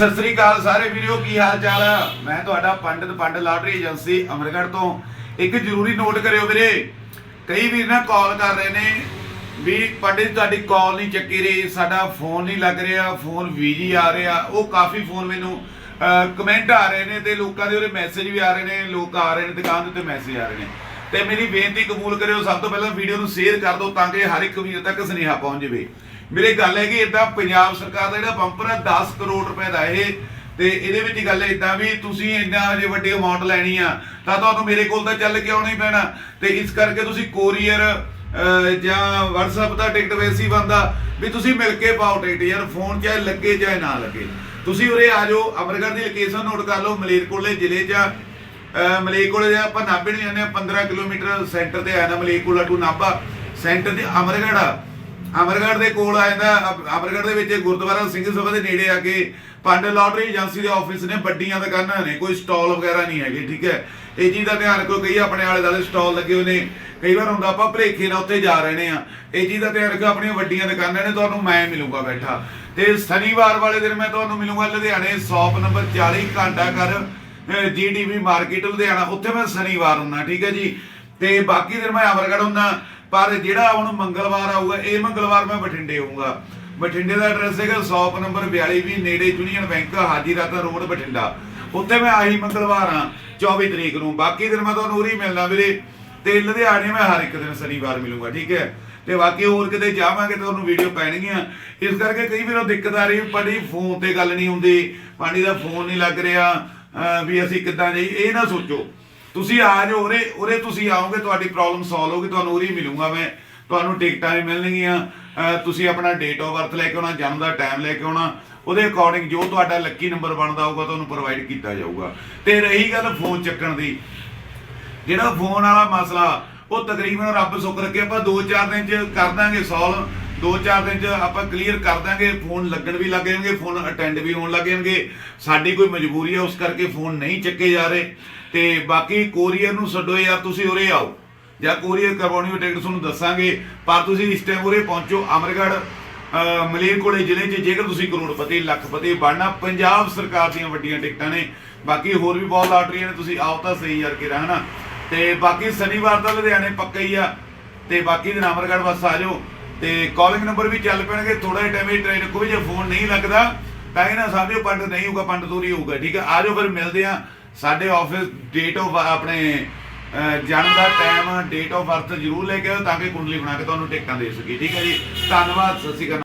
ਸਤਿ ਸ੍ਰੀ ਅਕਾਲ ਸਾਰੇ ਵੀਰੋ, ਕੀ ਹਾਲ ਚਾਲ ਆ ਮੈਂ ਤੁਹਾਡਾ ਪੰਡਿਤ ਪੰਡ ਲਾਟਰੀ ਏਜੰਸੀ ਅਮਰਗੜ੍ਹ ਤੋਂ। ਇੱਕ ਜ਼ਰੂਰੀ ਨੋਟ ਕਰਿਓ ਵੀਰੇ, ਕਈ ਵੀਰ ਨਾ ਕਾਲ ਕਰ ਰਹੇ ਨੇ ਵੀ ਪੰਡਿਤ, ਤੁਹਾਡੀ ਕਾਲ ਨਹੀਂ ਚੱਕੀ ਰਹੀ, ਸਾਡਾ ਫੋਨ ਨਹੀਂ ਲੱਗ ਰਿਹਾ ਫੋਨ ਬੀਜੀ ਆ ਰਿਹਾ। ਉਹ ਕਾਫੀ ਫੋਨ ਮੈਨੂੰ ਕਮੈਂਟ ਆ ਰਹੇ ਨੇ ਤੇ ਲੋਕਾਂ ਦੇ ਉਹਦੇ ਮੈਸੇਜ ਵੀ ਆ ਰਹੇ ਨੇ, ਲੋਕ ਆ ਰਹੇ ਨੇ ਦੁਕਾਨ ਦੇ ਉੱਤੇ ਮੈਸੇਜ ਆ ਰਹੇ ਨੇ। ਤੇ ਮੇਰੀ ਬੇਨਤੀ ਕਬੂਲ ਕਰਿਓ, ਸਭ ਤੋਂ ਪਹਿਲਾਂ ਵੀਡੀਓ ਨੂੰ ਸ਼ੇਅਰ ਕਰ ਦਿਓ ਤਾਂ ਕਿ ਹਰ ਇੱਕ ਵੀਰ ਤੱਕ ਸੁਨੇਹਾ ਪਹੁੰਚ ਜਾਵੇ। ਮੇਰੇ ਗੱਲ ਹੈ ਕਿ ਇਦਾਂ ਪੰਜਾਬ ਸਰਕਾਰ ਦਾ ਜਿਹੜਾ ਬੰਪਰ ਹੈ 10 ਕਰੋੜ ਰੁਪਏ ਦਾ ਇਹ। ਤੇ ਇਹਦੇ ਵਿੱਚ ਗੱਲ ਇਦਾਂ ਵੀ ਤੁਸੀਂ ਇੰਨਾ ਜੇ ਵੱਡੀ ਅਮਾਉਂਟ ਲੈਣੀ ਆ, ਤਾਂ ਤੁਹਾਨੂੰ ਮੇਰੇ ਕੋਲ ਤਾਂ ਚੱਲ ਕੇ ਆਉਣਾ ਹੀ ਪੈਣਾ। ਤੇ ਇਸ ਕਰਕੇ ਤੁਸੀਂ ਕੋਰੀਅਰ ਜਾਂ WhatsApp ਦਾ ਟਿਕਟ ਵੈਸੀ ਬੰਦਾ, ਵੀ ਤੁਸੀਂ ਮਿਲ ਕੇ ਪਾਓ ਟਿਕਟ ਯਾਰ ਫੋਨ ਚਾਹੇ ਲੱਗੇ ਚਾਹੇ ਨਾ ਲੱਗੇ। ਤੁਸੀਂ ਉਰੇ ਆ ਜਾਓ, ਅਮਰਗੜ੍ਹ ਦੀ ਲੋਕੇਸ਼ਨ ਨੋਟ ਕਰ ਲਓ, ਮਲੇਰਕੋਟਲੇ ਜ਼ਿਲ੍ਹੇ 'ਚ ਆ। ਅਹ, ਮਲੇਰਕੋਟਲੇ ਦੇ ਆਪਾਂ ਨਾਭੇ ਨੂੰ ਜਾਂਦੇ ਆ 15 ਕਿਲੋਮੀਟਰ ਸੈਂਟਰ ਤੇ ਆਇਆ ਨਾ ਮਲੇਰਕੋਟਲਾ ਟੂ ਨਾਭਾ। ਸੈਂਟਰ ਤੇ ਅਮਰਗੜ੍ਹ ਆ। ਅਮਰਗੜ੍ਹ ਦੇ ਕੋਲ ਆ ਜਾਂਦਾ ਅਮਰਗੜ੍ਹ ਦੇ ਵਿੱਚ ਗੁਰਦੁਆਰਾ ਸਿੰਘ ਸਭਾ ਦੇ ਨੇੜੇ ਆ ਕੇ ਪੰਡ ਲਾਟਰੀ ਏਜੰਸੀ ਦੇ ਆਫਿਸ ਨੇ ਵੱਡੀਆਂ ਦੁਕਾਨਾਂ ਨੇ, ਕੋਈ ਸਟਾਲ ਵਗੈਰਾ ਨਹੀਂ ਹੈਗੇ, ਠੀਕ ਹੈ? ਇਹ ਚੀਜ਼ ਦਾ ਧਿਆਨ ਰੱਖੋ, ਕਈ ਆਪਣੇ ਆਲੇ ਦੁਆਲੇ ਸਟਾਲ ਲੱਗੇ ਹੋਏ ਨੇ, ਕਈ ਵਾਰ ਹੁੰਦਾ ਆਪਾਂ ਭਲੇਖੇ ਨਾਲ ਉੱਥੇ ਜਾ ਰਹੇ ਨੇ ਆ। ਇਹ ਚੀਜ਼ ਦਾ ਧਿਆਨ ਰੱਖੋ, ਆਪਣੀਆਂ ਵੱਡੀਆਂ ਦੁਕਾਨਾਂ ਨੇ, ਤੁਹਾਨੂੰ ਮੈਂ ਮਿਲੂਗਾ ਬੈਠਾ। ਤੇ ਸ਼ਨੀਵਾਰ ਵਾਲੇ ਦਿਨ ਮੈਂ ਤੁਹਾਨੂੰ ਮਿਲੂਗਾ ਲੁਧਿਆਣੇ, ਸ਼ਾਪ ਨੰਬਰ 40 ਘੰਟਾ ਕਰ ਜੀਡੀਵੀ ਮਾਰਕੀਟ ਲੁਧਿਆਣਾ, ਉੱਥੇ ਮੈਂ ਸ਼ਨੀਵਾਰ ਹੁੰਨਾ, ਠੀਕ ਹੈ ਜੀ? ਤੇ ਬਾਕੀ ਦਿਨ ਮੈਂ ਅਮਰਗੜ੍ਹ ਹੁੰਨਾ। ਪਰ ਜਿਹੜਾ ਹੁਣ ਮੰਗਲਵਾਰ ਆਊਗਾ, ਇਹ ਮੰਗਲਵਾਰ ਮੈਂ ਬਠਿੰਡੇ ਆਊਂਗਾ। ਬਠਿੰਡੇ ਦਾ ਐਡਰੈਸ ਹੈਗਾ ਸ਼ਾਪ ਨੰਬਰ 42 ਵੀ ਨੇੜੇ union bank Haji road Bathinda. ਉੱਥੇ ਮੈਂ ਆਹੀ ਮੰਗਲਵਾਰ ਆ 24 ਤਰੀਕ ਨੂੰ। ਬਾਕੀ ਦਿਨ ਮੈਂ ਤੁਹਾਨੂੰ ਉਰੀ ਮਿਲਣਾ ਵੀਰੇ। ਤੇ ਲੁਧਿਆਣੇ ਮੈਂ ਹਰ ਇੱਕ ਦਿਨ ਸ਼ਨੀਵਾਰ ਮਿਲੂੰਗਾ, ਠੀਕ ਹੈ? ਤੇ ਬਾਕੀ ਹੋਰ ਕਿਤੇ ਜਾਵਾਂਗੇ ਤਾਂ ਤੁਹਾਨੂੰ ਵੀਡੀਓ ਪੈਣਗੀਆਂ। ਇਸ ਕਰਕੇ ਕਈ ਵਾਰ ਦਿੱਕਤ ਆ ਰਹੀ ਪਾਣੀ ਫੋਨ ਤੇ ਗੱਲ ਨਹੀਂ ਹੁੰਦੀ। ਪਾਣੀ ਦਾ ਫੋਨ ਨਹੀਂ ਲੱਗ ਰਿਹਾ ਵੀ ਅਸੀਂ ਕਿੱਦਾਂ ਜੀ ਇਹ ਨਾ ਸੋਚੋ। ਤੁਸੀਂ ਆ ਜਾਓ, ਉਰੇ ਉਰੇ ਤੁਸੀਂ ਆਓਗੇ, ਤੁਹਾਡੀ ਪ੍ਰੋਬਲਮ ਸੋਲਵ ਹੋਗੀ ਤੁਹਾਨੂੰ ਉਰੇ ਹੀ ਮੈਂ। ਤੁਹਾਨੂੰ ਟਿਕਟਾਂ ਵੀ ਮਿਲਣਗੀਆਂ। ਤੁਸੀਂ ਆਪਣਾ ਡੇਟ ਆਫ ਬਰਥ ਲੈ ਕੇ ਆਉਣਾ, ਜਨਮ ਦਾ ਟਾਈਮ ਲੈ ਕੇ ਆਉਣਾ। ਉਹਦੇ ਅਕੋਰਡਿੰਗ ਜੋ ਤੁਹਾਡਾ ਲੱਕੀ ਨੰਬਰ ਬਣਦਾ ਹੋਊਗਾ, ਤੁਹਾਨੂੰ ਪ੍ਰੋਵਾਈਡ ਕੀਤਾ ਜਾਊਗਾ। ਤੇ ਰਹੀ ਗੱਲ ਫੋਨ ਚੱਕਣ ਦੀ। ਜਿਹੜਾ ਫੋਨ ਵਾਲਾ ਮਸਲਾ, ਉਹ ਤਕਰੀਬਨ ਰੱਬ ਸੁੱਖ ਰੱਖੇ, ਆਪਾਂ 2-4 ਦਿਨ ਚ ਕਰ ਦਾਂਗੇ ਸੋਲਵ 2-4 ਦਿਨ ਚ ਆਪਾਂ ਕਲੀਅਰ ਕਰ ਦਾਂਗੇ ਫੋਨ ਲੱਗਣ ਵੀ ਲੱਗ ਜਾਣਗੇ ਫੋਨ ਅਟੈਂਡ ਵੀ ਹੋਣ ਲੱਗ ਜਾਣਗੇ। ਸਾਡੀ ਕੋਈ ਮਜਬੂਰੀ ਹੈ ਉਸ ਕਰਕੇ ਫੋਨ ਨਹੀਂ ਚੱਕੇ ਜਾ ਰਹੇ। ਤੇ ਬਾਕੀ ਕੋਰੀਅਰ ਨੂੰ ਛੱਡੋ ਯਾਰ ਤੁਸੀਂ ਉਰੇ ਆਓ। ਜਾਂ ਕੋਰੀਅਰ ਕਰਵਾਉਣੀ ਹੋਵੇ ਟਿਕਟ ਤੁਹਾਨੂੰ ਦੱਸਾਂਗੇ। ਪਰ ਤੁਸੀਂ ਇਸ ਟਾਈਮ ਉਰੇ ਪਹੁੰਚੋ, ਅਮਰਗੜ੍ਹ, ਅਹ ਮਲੇਰਕੋਟਲੇ ਜ਼ਿਲ੍ਹੇ 'ਚ, ਜੇਕਰ ਤੁਸੀਂ ਕਰੋੜਪਤੀ, ਲੱਖਪਤੀ ਬਣਨਾ, ਪੰਜਾਬ ਸਰਕਾਰ ਦੀਆਂ ਵੱਡੀਆਂ ਟਿਕਟਾਂ ਨੇ। ਬਾਕੀ ਹੋਰ ਵੀ ਬਹੁਤ ਲਾਟਰੀਆਂ ਨੇ, ਤੁਸੀਂ ਆਓ ਤਾਂ ਸਹੀ ਯਾਰ ਕੇ ਰਹਿਣਾ ਤੇ ਬਾਕੀ ਸ਼ਨੀਵਾਰ ਤਾਂ ਲੁਧਿਆਣੇ ਪੱਕਾ ਹੀ ਆ। ਤੇ ਬਾਕੀ ਦਿਨ ਅਮਰਗੜ੍ਹ ਬਸ ਆ ਜਾਓ। ਤੇ ਕਾਲਿੰਗ ਨੰਬਰ ਵੀ ਚੱਲ ਪੈਣਗੇ ਥੋੜਾ ਜਿਹਾ ਟਾਈਮ ਇਹ ਟ੍ਰੇਨ ਕੋਈ ਜੇ ਫੋਨ ਨਹੀਂ ਲੱਗਦਾ ਤਾਂ ਇਹ ਨਾ ਸਮਝੋ ਪੰਡ ਨਹੀਂ ਹੋਊਗਾ ਪੰਡ ਦੂਰੀ ਹੋਊਗਾ ਠੀਕ ਹੈ? ਆ ਜਾਓ ਫਿਰ ਮਿਲਦੇ ਆ ਸਾਡੇ ਆਫਿਸ ਡੇਟ ਆਫ ਆਪਣੇ ਅਹ, ਜਨਮ ਦਾ ਟਾਈਮ ਡੇਟ ਆਫ ਬਰਥ ਜ਼ਰੂਰ ਲੈ ਕੇ ਆਓ ਤਾਂ ਕਿ ਕੁੰਡਲੀ ਬਣਾ ਕੇ ਤੁਹਾਨੂੰ ਟਿਕਟਾਂ ਦੇ ਸਕੀਏ ਠੀਕ ਹੈ ਜੀ? ਧੰਨਵਾਦ ਸਤਿ ਸ਼੍ਰੀ ਅਕਾਲ।